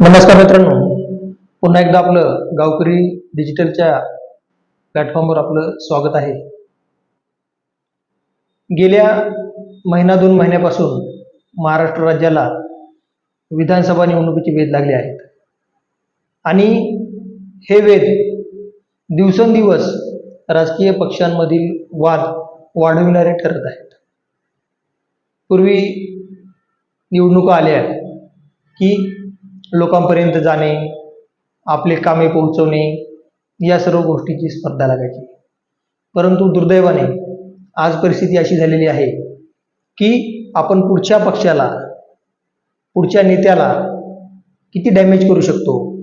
नमस्कार मित्रांनो. पुन्हा एकदा आपलं गावकरी डिजिटलच्या प्लॅटफॉर्मवर आपलं स्वागत आहे. गेल्या महिना दोन महिन्यापासून महाराष्ट्र राज्याला विधानसभा निवडणुकीची वेध लागले आहेत आणि हे वेध दिवसेंदिवस राजकीय पक्षांमधील वाद वाढविणारे ठरत आहेत. पूर्वी निवडणुका आल्या की लोकांपर्यंत जाणे आपले कामे पोहोचवणे या सर्व गोष्टीची स्पर्धा लागायची. परंतु दुर्दैवाने आज परिस्थिती अशी झालेली आहे की आपण पुढच्या पक्षाला पुढच्या नेत्याला किती डॅमेज करू शकतो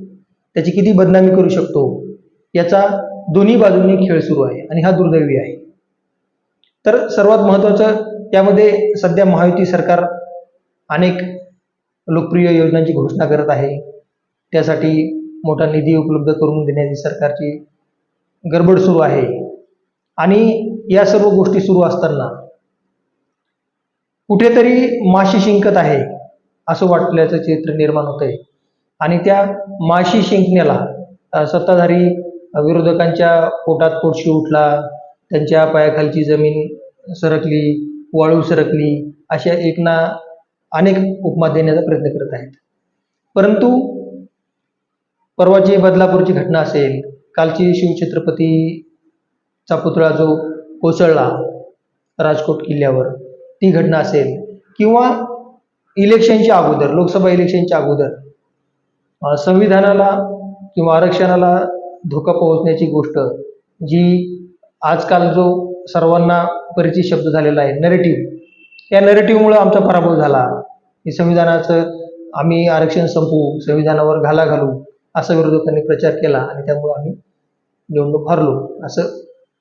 त्याची किती बदनामी करू शकतो याचा दोन्ही बाजूंनी खेळ सुरू आहे आणि हा दुर्दैवी आहे. तर सर्वात महत्त्वाचं त्यामध्ये सध्या महायुती सरकार अनेक लोकप्रिय योजनांची घोषणा करत आहे. त्यासाठी मोठा निधी उपलब्ध करून देण्याची सरकारची गडबड सुरू आहे. आणि या सर्व गोष्टी सुरू असताना कुठेतरी माशी शिंकत आहे असं वाटल्याचं चित्र निर्माण होत आहे आणि त्या माशी शिंकण्याला सत्ताधारी विरोधकांच्या पोटात पोटशी उठला त्यांच्या पायाखालची जमीन सरकली वाळू सरकली अशा एक ना अनेक उपमा देण्याचा प्रयत्न करत आहेत. परंतु परवाची बदलापूरची घटना असेल कालची शिवछत्रपतीचा पुतळा जो कोसळला राजकोट किल्ल्यावर ती घटना असेल किंवा इलेक्शनच्या अगोदर लोकसभा इलेक्शनच्या अगोदर संविधानाला किंवा आरक्षणाला धोका पोहोचण्याची गोष्ट जी आजकाल जो सर्वांना परिचित शब्द झालेला आहे नरेटिव्ह या नरेटिव्हमुळं आमचा पराभव झाला. की संविधानाचं आम्ही आरक्षण संपवू संविधानावर घाला घालू असा विरोधकांनी प्रचार केला आणि त्यामुळं आम्ही निवडणूक हरलो असं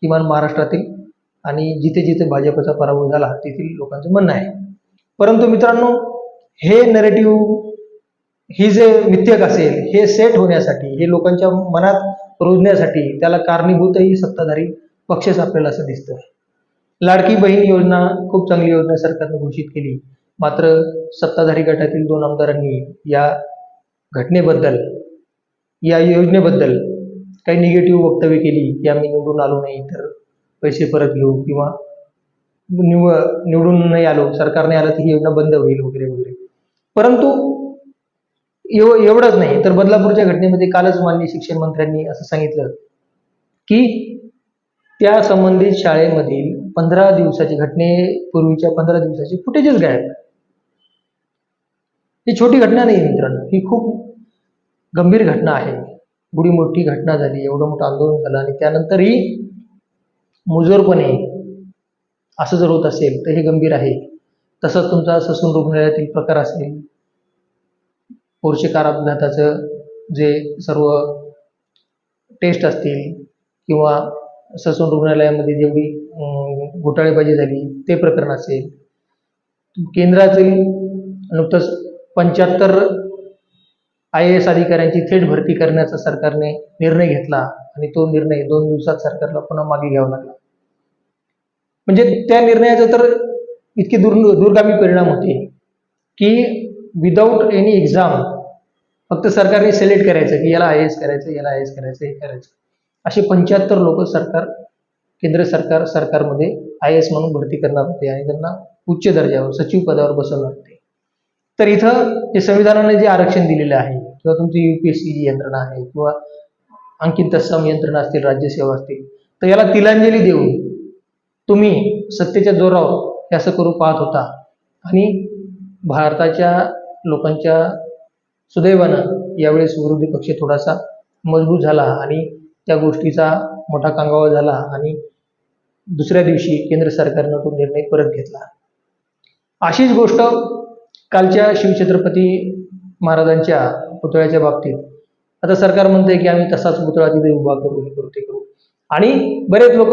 किमान महाराष्ट्रातील आणि जिथे जिथे भाजपचा पराभव झाला तेथील लोकांचं म्हणणं आहे. परंतु मित्रांनो हे नरेटिव्ह ही जे मिथ्यक असेल हे सेट होण्यासाठी हे लोकांच्या मनात रुजण्यासाठी त्याला कारणीभूतही सत्ताधारी पक्षच आपल्याला असं दिसतं लाडकी बहीण योजना खूप चांगली योजना सरकारनं घोषित केली. मात्र सत्ताधारी गटातील दोन आमदारांनी या घटनेबद्दल या योजनेबद्दल काही निगेटिव्ह वक्तव्य केली. की आम्ही निवडून आलो नाही तर पैसे परत घेऊ किंवा निव निवडून नाही आलो सरकार नाही आलं तर ही योजना बंद होईल वगैरे वगैरे. परंतु एव एवढंच नाही. तर बदलापूरच्या घटनेमध्ये कालच माननीय शिक्षण मंत्र्यांनी असं सांगितलं की त्या संबंधित शाळेमधील पंधरा दिवसाची घटनेपूर्वीच्या पंधरा दिवसाची फुटेजच गायब. ही छोटी घटना नाही मित्रांनो. ही खूप गंभीर घटना आहे. एवढी मोठी घटना झाली एवढं मोठं आंदोलन झालं आणि त्यानंतरही मुजोरपणे असं जर होत असेल तर हे गंभीर आहे. तसंच तुमचा ससून रुग्णालयातील प्रकार असेल पोरशे कार अपघाताचं जे सर्व टेस्ट असतील किंवा ससून रुग्णालयामध्ये जेवढी घोटाळेबाजी झाली ते प्रकरण असेल. केंद्रातील नुकतंच पंच्याहत्तर आय ए एस अधिकाऱ्यांची थेट भरती करण्याचा सरकारने निर्णय घेतला आणि तो निर्णय दोन दिवसात सरकारला पुन्हा मागे घ्यावा लागला. म्हणजे त्या निर्णयाचा तर इतके दूर दूरगामी परिणाम होते की विदाऊट एनी एक्झाम फक्त सरकारने सिलेक्ट करायचं की याला आय एस करायचं याला आय एस करायचं हे करायचं. असे पंच्याहत्तर लोक सरकार केंद्र सरकार सरकारमध्ये आय एस म्हणून भरती करणार होते आणि त्यांना उच्च दर्जावर सचिव पदावर बसवणार होते. तर इथं जे संविधानाने जे आरक्षण दिलेलं आहे किंवा तुमची युपीएससी जी यंत्रणा आहे किंवा आणखी तत्सम यंत्रणा असतील राज्यसेवा असतील तर याला तिलांजली देऊन तुम्ही सत्तेच्या जोरावर हे असं करू पाहत होता. आणि भारताच्या लोकांच्या सुदैवानं यावेळेस विरोधी पक्ष थोडासा मजबूत झाला आणि त्या गोष्टीचा मोठा कांगावा झाला आणि दुसऱ्या दिवशी केंद्र सरकारनं तो निर्णय परत घेतला. अशीच गोष्ट कालच्या शिवछत्रपती महाराजांच्या पुतळ्याच्या बाबतीत. आता सरकार म्हणतंय की आम्ही तसाच पुतळा तिथे उभा करू हे करू ते करू. आणि बरेच लोक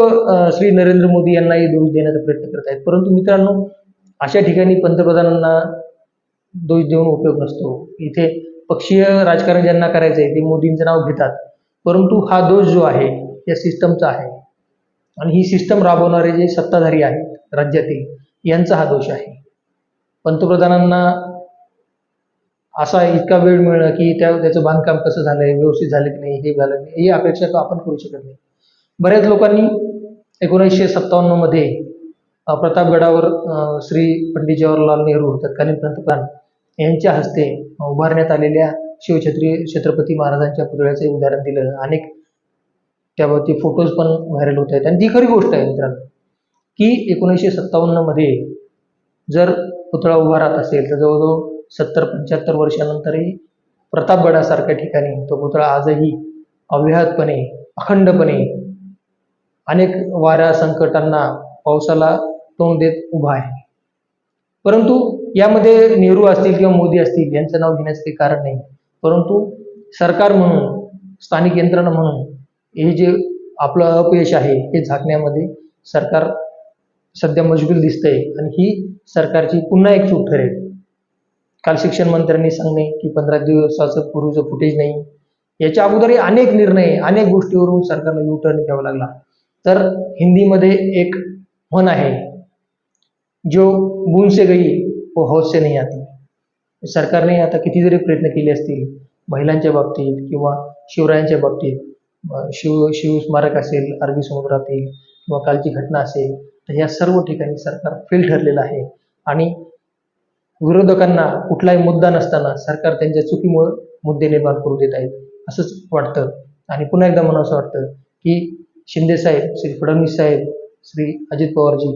श्री नरेंद्र मोदी यांनाही दोष देण्याचा प्रयत्न करत आहेत. परंतु मित्रांनो अशा ठिकाणी पंतप्रधानांना दोष देऊन उपयोग नसतो. इथे पक्षीय राजकारण ज्यांना करायचं आहे ते मोदींचं नाव घेतात. परंतु हा दोष जो आहे या सिस्टमचा आहे. आणि ही सिस्टम राबवणारे जे सत्ताधारी आहेत राज्यातील यांचा हा दोष आहे. पंतप्रधानांना असा इतका वेळ मिळणं की त्या त्याचं बांधकाम कसं झालंय व्यवस्थित झालं की नाही हे झालं नाही ही अपेक्षा तो आपण करू शकत नाही. बऱ्याच लोकांनी एकोणीसशे सत्तावन्नमध्ये प्रतापगडावर श्री पंडित जवाहरलाल नेहरू तत्कालीन पंतप्रधान यांच्या हस्ते उभारण्यात आलेल्या शिवछत्री छत्रपती महाराजांच्या पुतळ्याचं उदाहरण दिलं. अनेक त्यावरती फोटोज पण व्हायरल होत आहेत. आणि ती खरी गोष्ट आहे मित्रांनो की एकोणीसशे सत्तावन्नमध्ये जर पुतळा उभा राहत असेल तर जवळजवळ सत्तर पंच्याहत्तर वर्षानंतरही प्रतापगडासारख्या ठिकाणी तो पुतळा आजही अव्याहतपणे अखंडपणे अनेक वाऱ्या संकटांना पावसाला तोंड देत उभा आहे. परंतु यामध्ये नेहरू असतील किंवा मोदी असतील यांचं नाव घेण्याचं काही कारण नाही. परंतु सरकार म्हणून स्थानिक यंत्रणा म्हणून हे जे आपलं अपयश आहे हे झाकण्यामध्ये सरकार सध्या मजबूत दिसतंय आणि ही सरकारची पुन्हा एक चूक ठरेल. काल शिक्षण मंत्र्यांनी सांगणे की पंधरा दिवसाचं पूर्वीचं फुटेज नाही. याच्या अगोदरही अनेक निर्णय अनेक गोष्टीवरून सरकारला यू टर्न घ्यावा लागला. तर हिंदीमध्ये एक म्हण आहे जो बूंद से गई वो हौस से नहीं आती. सरकारने आता कितीतरी प्रयत्न केले असतील महिलांच्या बाबतीत किंवा शिवरायांच्या बाबतीत. शिव शिव स्मारक असेल अरबी समुद्रातील किंवा कालची घटना असेल तर या सर्व ठिकाणी सरकार फेल ठरलेलं आहे. आणि विरोधकांना कुठलाही मुद्दा नसताना सरकार त्यांच्या चुकीमुळे मुद्दे निर्माण करू देत आहेत असंच वाटतं. आणि पुन्हा एकदा मला असं वाटतं की शिंदे साहेब श्री फडणवीस साहेब श्री अजित पवारजी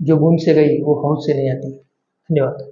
जो भूमसे गई वो हौद से नहीं आती धन्यवाद.